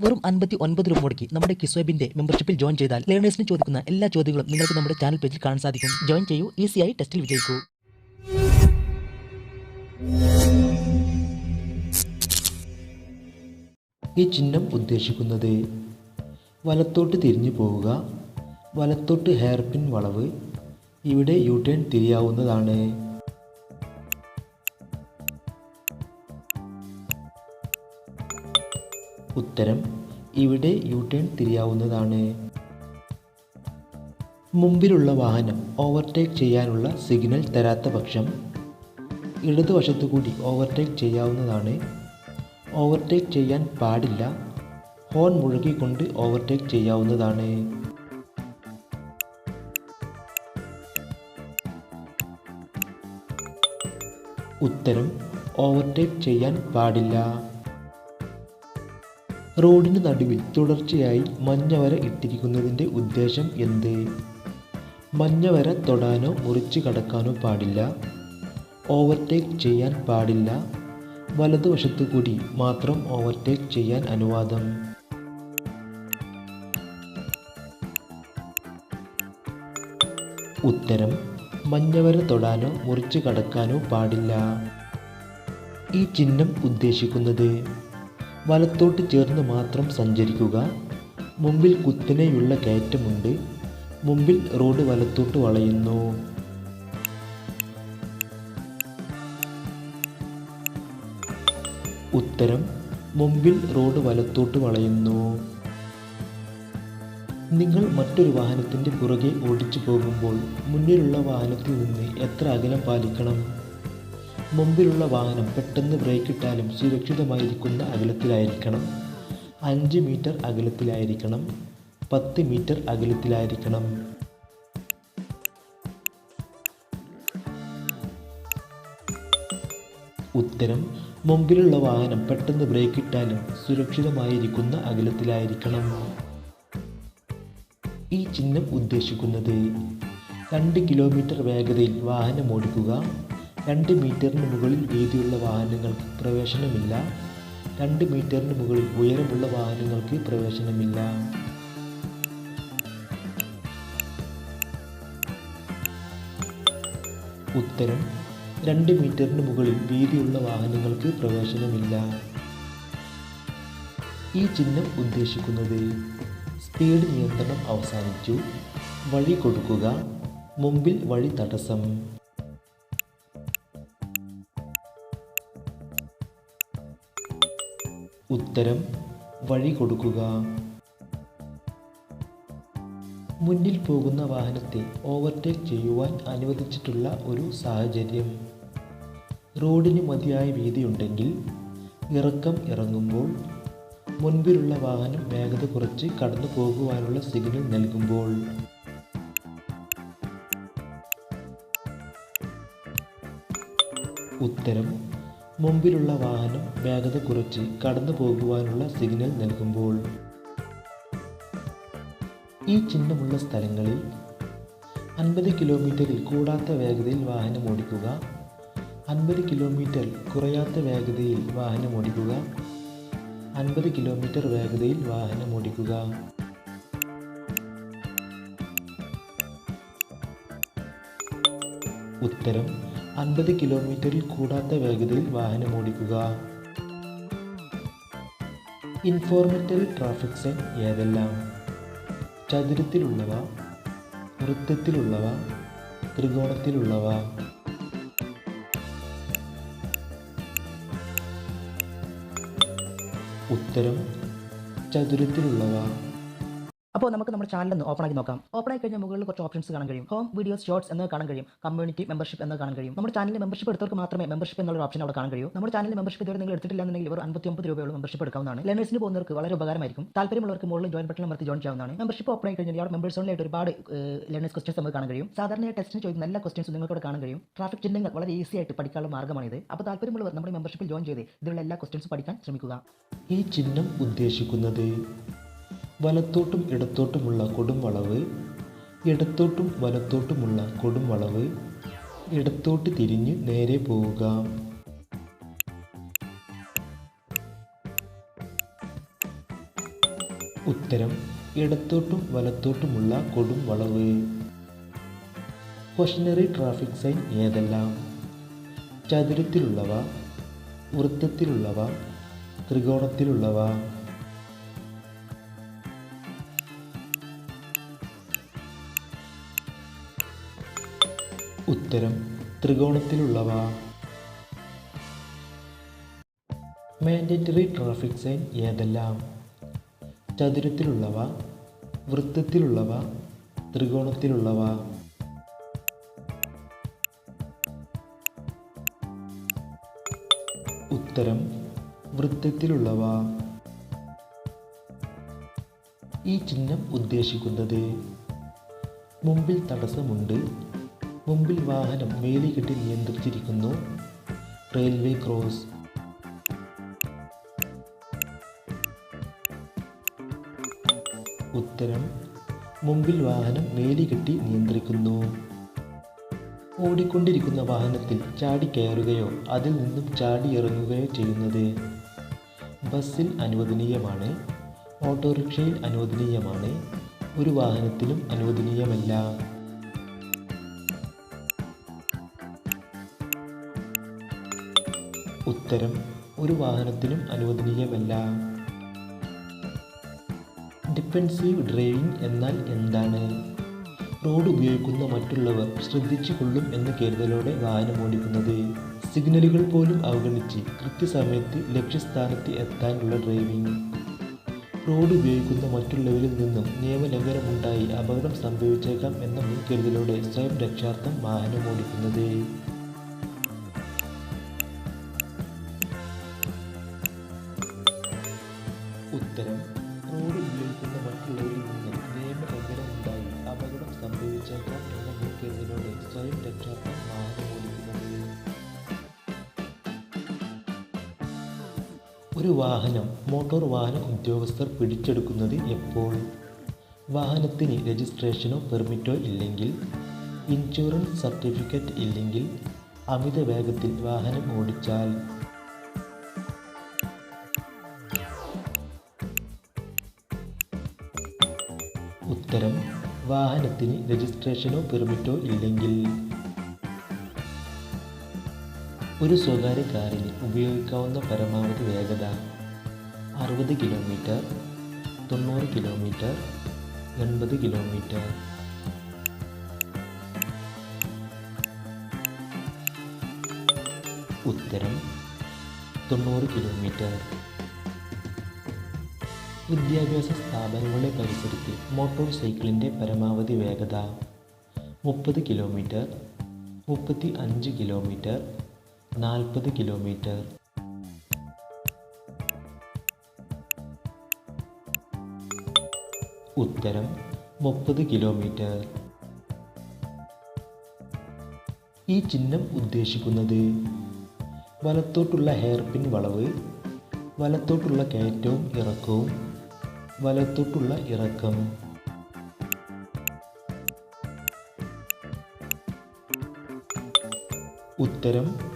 വെറും അൻപത്തി ഒൻപത് രൂപ മുടക്കി നമ്മുടെ കിസ്വബിന്റെ മെമ്പർഷിപ്പിൽ ജോയിൻ ചെയ്താൽ ലേണേഴ്സിന് ചോദിക്കുന്ന എല്ലാ ചോദ്യങ്ങളും നിങ്ങൾക്ക് നമ്മുടെ ചാനൽ പേജിൽ കാണാൻ സാധിക്കും. ജോയിൻ ചെയ്യൂ. ഈസിയായി ടെസ്റ്റിൽ വിജയിക്കൂ. ഈ ചിഹ്നം ഉദ്ദേശിക്കുന്നത് വലത്തോട്ട് തിരിഞ്ഞു പോവുക വലത്തോട്ട് ഹെയർപിൻ വളവ് ഇവിടെ യു ടേൺ തിരിയാവുന്നതാണ്. ഉത്തരം ഇവിടെ യു ടേൺ തിരിയാവുന്നതാണ്. മുമ്പിലുള്ള വാഹനം ഓവർടേക്ക് ചെയ്യാനുള്ള സിഗ്നൽ തരാത്ത പക്ഷം ഇടതുവശത്തു കൂടി ഓവർടേക്ക് ചെയ്യാവുന്നതാണ്. ഓവർടേക്ക് ചെയ്യാൻ പാടില്ല. ഹോൺ മുഴുകിക്കൊണ്ട് ഓവർടേക്ക് ചെയ്യാവുന്നതാണ്. ഉത്തരം ഓവർടേക്ക് ചെയ്യാൻ പാടില്ല. റോഡിന് നടുവിൽ തുടർച്ചയായി മഞ്ഞവര ഇട്ടിരിക്കുന്നതിന്റെ ഉദ്ദേശം എന്ത്? മഞ്ഞവര തൊടാനോ മുറിച്ച് കടക്കാനോ പാടില്ല. ഓവർടേക്ക് ചെയ്യാൻ പാടില്ല. വലതുവശത്തു കൂടി മാത്രം ഓവർടേക്ക് ചെയ്യാൻ അനുവാദം. ഉത്തരം മഞ്ഞവര തൊടാനോ മുറിച്ച് കടക്കാനോ പാടില്ല. ഈ ചിഹ്നം ഉദ്ദേശിക്കുന്നത് വലത്തോട്ട് ചേർന്ന് മാത്രം സഞ്ചരിക്കുക. മുമ്പിൽ കുത്തനെയുള്ള കയറ്റമുണ്ട്. മുമ്പിൽ റോഡ് വലത്തോട്ട് വളയുന്നു. ഉത്തരം മുമ്പിൽ റോഡ് വലത്തോട്ട് വളയുന്നു. നിങ്ങൾ മറ്റൊരു വാഹനത്തിന്റെ പുറകെ ഓടിച്ചു പോകുമ്പോൾ മുന്നിലുള്ള വാഹനത്തിൽ നിന്ന് എത്ര അകലം പാലിക്കണം? മുമ്പിലുള്ള വാഹനം പെട്ടെന്ന് ബ്രേക്ക് ഇട്ടാലും സുരക്ഷിതമായിരിക്കുന്ന അകലത്തിലായിരിക്കണം. അഞ്ച് മീറ്റർ അകലത്തിലായിരിക്കണം. പത്ത് മീറ്റർ അകലത്തിലായിരിക്കണം. ഉത്തരം മുമ്പിലുള്ള വാഹനം പെട്ടെന്ന് ബ്രേക്ക് ഇട്ടാലും സുരക്ഷിതമായിരിക്കുന്ന അകലത്തിലായിരിക്കണം. ഈ ചിഹ്നം ഉദ്ദേശിക്കുന്നത് രണ്ട് കിലോമീറ്റർ വേഗതയിൽ വാഹനം ഓടിക്കുക രണ്ട് മീറ്ററിന് മുകളിൽ വീതിയുള്ള വാഹനങ്ങൾക്ക് പ്രവേശനമില്ല. രണ്ട് മീറ്ററിന് മുകളിൽ ഉയരമുള്ള വാഹനങ്ങൾക്ക് പ്രവേശനമില്ല. ഉത്തരം രണ്ട് മീറ്ററിന് മുകളിൽ വീതിയുള്ള വാഹനങ്ങൾക്ക് പ്രവേശനമില്ല. ഈ ചിഹ്നം ഉദ്ദേശിക്കുന്നത് സ്പീഡ് നിയന്ത്രണം അവസാനിച്ചു വഴി കൊടുക്കുക മുമ്പിൽ വഴി തടസ്സം. ഉത്തരം വഴി കൊടുക്കുക. മുന്നിൽ പോകുന്ന വാഹനത്തെ ഓവർടേക്ക് ചെയ്യുവാൻ അനുവദിച്ചിട്ടുള്ള ഒരു സാഹചര്യം. റോഡിന് മതിയായ വീതിയുണ്ടെങ്കിൽ ഇറക്കം ഇറങ്ങുമ്പോൾ മുൻപിലുള്ള വാഹനം വേഗത കുറച്ച് കടന്നു പോകുവാനുള്ള സിഗ്നൽ നൽകുമ്പോൾ. ഉത്തരം മുമ്പിലുള്ള വാഹനം വേഗത കുറച്ച് കടന്നു പോകുവാനുള്ള സിഗ്നൽ നൽകുമ്പോൾ ഈ ചിഹ്നമുള്ള സ്ഥലങ്ങളിൽ അൻപത് കിലോമീറ്ററിൽ കൂടാത്ത വേഗതയിൽ വാഹനം ഓടിക്കുക അൻപത് കിലോമീറ്റർ കുറയാത്ത വേഗതയിൽ വാഹനം ഓടിക്കുക അൻപത് കിലോമീറ്റർ വേഗതയിൽ വാഹനം ഓടിക്കുക. ഉത്തരം അൻപത് കിലോമീറ്ററിൽ കൂടാത്ത വേഗതയിൽ വാഹനം ഓടിക്കുക. ഇൻഫോർമേറ്ററി ട്രാഫിക് സൈൻ ഏതെല്ലാം? ചതുരത്തിലുള്ളവ വൃത്തത്തിലുള്ളവ ത്രികോണത്തിലുള്ളവ. ഉത്തരം ചതുരത്തിലുള്ളവ. അപ്പോൾ നമുക്ക് നമ്മുടെ ചാനൽ ഒന്ന് ഓപ്പൺ ആക്കി നോക്കാം. ഓപ്പൺ ആയി കഴിഞ്ഞാൽ മുകളിൽ കുറച്ച് ഓപ്ഷൻസ് കാണാൻ കഴിയും. ഹോം വീഡിയോസ് ഷോർട്സ് എന്ന് കാണാൻ കഴിയും. കമ്മ്യൂണിറ്റി മെമ്പർഷിപ്പ് എന്ന് കാണാൻ കഴിയും. നമ്മുടെ ചാനലിൽ മെമ്പർഷിപ്പ് എടുത്തവർക്ക് മാത്രമേ മെമ്പർഷിപ്പ് എന്നുള്ള ഓപ്ഷൻ അവിടെ കാണാൻ കഴിയൂ. നമ്മുടെ ചാനലിൽ മെമ്പർഷിപ്പ് ഇതുവരെ നിങ്ങൾ എടുത്തിട്ടില്ലെന്നുണ്ടെങ്കിൽ ഇവർ അമ്പത്തിയൊമ്പത് രൂപയുള്ള മെമ്പർഷിപ്പ് എടുക്കാവുന്നതാണ്. ലേണേഴ്സിന് പോകുന്നവർക്ക് വളരെ ഉപകാരമായിരിക്കും. താല്പര്യമുള്ളവർക്ക് മുകളിൽ ജോയിൻ ബട്ടൺ അമർത്തി ജോയിൻ ചെയ്യാവുന്നതാണ്. മെമ്പർഷിപ്പ് ഓപ്പൺ ആയി കഴിഞ്ഞാൽ അവിടെ മെമ്പേഴ്സ് ഓൺലൈറ്റ് ഒരുപാട് ലേണേഴ്സ് ക്വസ്റ്റൻസ് നമുക്ക് കാണാൻ കഴിയും. സാധാരണ ടെസ്റ്റിന് ചോദിക്കുന്ന നല്ല ക്വസ്റ്റൻസും നിങ്ങൾക്ക് ഇവിടെ കാണാൻ കഴിയും. ട്രാഫിക് ചിഹ്നങ്ങൾ വളരെ ഈസി ആയിട്ട് പഠിക്കാനുള്ള മാർഗമാണിത് അപ്പോൾ താല്പര്യമുള്ളവർ നമ്മുടെ മെമ്പർഷിപ്പിൽ ജോയിൻ ചെയ്ത് ഇതിലുള്ള എല്ലാ ക്വസ്റ്റൻസും പഠിക്കാൻ ശ്രമിക്കുക. ഈ ചിഹ്നം ഉദ്ദേശിക്കുന്നത് വലത്തോട്ടും ഇടത്തോട്ടുമുള്ള കൊടും വളവ് ഇടത്തോട്ടും വലത്തോട്ടുമുള്ള കൊടും വളവ് ഇടത്തോട്ട് തിരിഞ്ഞ് നേരെ പോവുക. ഉത്തരം ഇടത്തോട്ടും വലത്തോട്ടുമുള്ള കൊടും വളവ് ക്വഷനറി ട്രാഫിക് സൈൻ ഏതെല്ലാം? ചതുരത്തിലുള്ളവ വൃത്തത്തിലുള്ളവ ത്രികോണത്തിലുള്ളവ. ഉത്തരം ത്രികോണത്തിലുള്ളവ. മാൻഡേറ്ററി ട്രാഫിക് സൈൻ ഏതെല്ലാം? ചതുരത്തിലുള്ളവ വൃത്തത്തിലുള്ളവ ത്രികോണത്തിലുള്ളവ. ഉത്തരം വൃത്തത്തിലുള്ളവ. ഈ ചിഹ്നം ഉദ്ദേശിക്കുന്നത് മുമ്പിൽ തടസ്സമുണ്ട് മുമ്പിൽ വാഹനം വേലി കെട്ടി നിയന്ത്രിച്ചിരിക്കുന്നു. Railway cross. ഉത്തരം മുമ്പിൽ വാഹനം വേലി കെട്ടി നിയന്ത്രിക്കുന്നു. ഓടിക്കൊണ്ടിരിക്കുന്ന വാഹനത്തിൽ ചാടി കയറുകയോ അതിൽ നിന്നും ചാടി ഇറങ്ങുകയോ ചെയ്യുന്നത് ബസ്സിൽ അനുവദനീയമാണ്. ഓട്ടോറിക്ഷയിൽ അനുവദനീയമാണ്. ഒരു വാഹനത്തിലും അനുവദനീയമല്ല. ഉത്തരം ഒരു വാഹനത്തിനും അനുവദനീയമല്ല. ഡിഫെൻസീവ് ഡ്രൈവിംഗ് എന്നാൽ എന്താണ്? റോഡ് ഉപയോഗിക്കുന്ന മറ്റുള്ളവർ ശ്രദ്ധിച്ചു കൊള്ളും എന്ന കരുതലോടെ വാഹനം ഓടിക്കുന്നത്. സിഗ്നലുകൾ പോലും അവഗണിച്ച് കൃത്യസമയത്ത് ലക്ഷ്യസ്ഥാനത്ത് എത്താനുള്ള ഡ്രൈവിംഗ്. റോഡ് ഉപയോഗിക്കുന്ന മറ്റുള്ളവരിൽ നിന്നും നിയമലംഘനമുണ്ടായി അപകടം സംഭവിച്ചേക്കാം എന്ന മുൻകരുതലോടെ സ്വയം രക്ഷാർത്ഥം വാഹനം ഓടിക്കുന്നത്. ഒരു വാഹനം മോട്ടോർ വാഹന ഉദ്യോഗസ്ഥർ പിടിച്ചെടുക്കുന്നത് എപ്പോൾ? വാഹനത്തിന് രജിസ്ട്രേഷനോ പെർമിറ്റോ ഇല്ലെങ്കിൽ ഇൻഷുറൻസ് സർട്ടിഫിക്കറ്റ് ഇല്ലെങ്കിൽ അമിത വേഗത്തിൽ വാഹനം ഓടിച്ചാൽ. ഉത്തരം വാഹനത്തിന് രജിസ്ട്രേഷനോ പെർമിറ്റോ ഇല്ലെങ്കിൽ. ഒരു സ്വകാര്യ കാറിന് ഉപയോഗിക്കാവുന്ന പരമാവധി വേഗത അറുപത് കിലോമീറ്റർ തൊണ്ണൂറ് കിലോമീറ്റർ എൺപത് കിലോമീറ്റർ. ഉത്തരം തൊണ്ണൂറ് കിലോമീറ്റർ. വിദ്യാഭ്യാസ സ്ഥാപനങ്ങളുടെ പരിസരത്ത് മോട്ടോർ സൈക്കിളിന്റെ പരമാവധി വേഗത മുപ്പത് കിലോമീറ്റർ മുപ്പത്തി അഞ്ച് കിലോമീറ്റർ. നാൽപ്പത് കിലോമീറ്റർ. ഉത്തരം മുപ്പത് കിലോമീറ്റർ. ഈ ചിഹ്നം ഉദ്ദേശിക്കുന്നത് വലത്തോട്ടുള്ള ഹെയർപിൻ വളവ് വലത്തോട്ടുള്ള കയറ്റവും ഇറക്കവും വലത്തോട്ടുള്ള ഇറക്കം. ഉത്തരം